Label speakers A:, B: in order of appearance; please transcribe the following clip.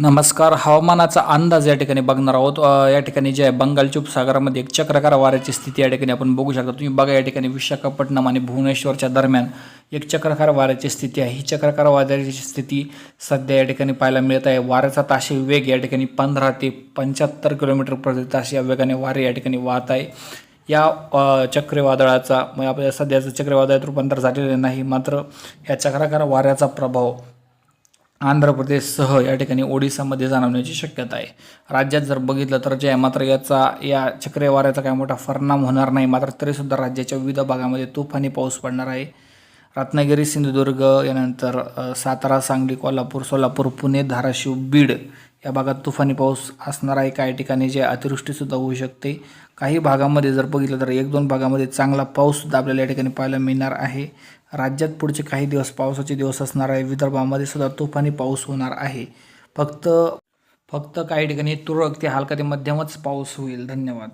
A: नमस्कार. हवामानाचा अंदाज या ठिकाणी बघणार आहोत. या ठिकाणी जे आहे बंगालच्या उपसागरामध्ये एक चक्राकार वाऱ्याची स्थिती या ठिकाणी आपण बघू शकता. तुम्ही बघा या ठिकाणी विशाखापट्टणम आणि भुवनेश्वरच्या दरम्यान एक चक्राकार वाऱ्याची स्थिती आहे. ही चक्राकार वाऱ्याची स्थिती सध्या या ठिकाणी पाहायला मिळत आहे. वाऱ्याचा ताशी वेग या ठिकाणी पंधरा ते पंच्याहत्तर किलोमीटर प्रति तास या वेगाने वारे या ठिकाणी वाहत आहे. या चक्रीवादळाचा म्हणजे आपल्या सध्याचं चक्रीवादळात रूपांतर झालेलं नाही मात्र या चक्राकार वाऱ्याचा प्रभाव आंध्र प्रदेशसह या ठिकाणी ओडिसामध्ये जाणवण्याची शक्यता आहे. राज्यात जर बघितलं तर जे आहे मात्र याचा या चक्रीवाऱ्याचा काही मोठा परिणाम होणार नाही. मात्र तरीसुद्धा राज्याच्या विविध भागामध्ये तुफानी पाऊस पडणार आहे. रत्नागिरी सिंधुदुर्ग यानंतर सातारा सांगली कोल्हापूर सोलापूर पुणे धाराशिव बीड या भागात तुफानी पाऊस असणार आहे. काही ठिकाणी जे अतिवृष्टीसुद्धा होऊ शकते. काही भागामध्ये जर बघितलं तर एक दोन भागामध्ये चांगला पाऊससुद्धा आपल्याला या ठिकाणी पाहायला मिळणार आहे. राज्यात पुढचे काही दिवस पावसाचे दिवस असणार आहे. विदर्भामध्ये सुद्धा तुफानी पाऊस होणार आहे. फक्त फक्त काही ठिकाणी तुरळक ते हलका ते मध्यमच पाऊस होईल. धन्यवाद.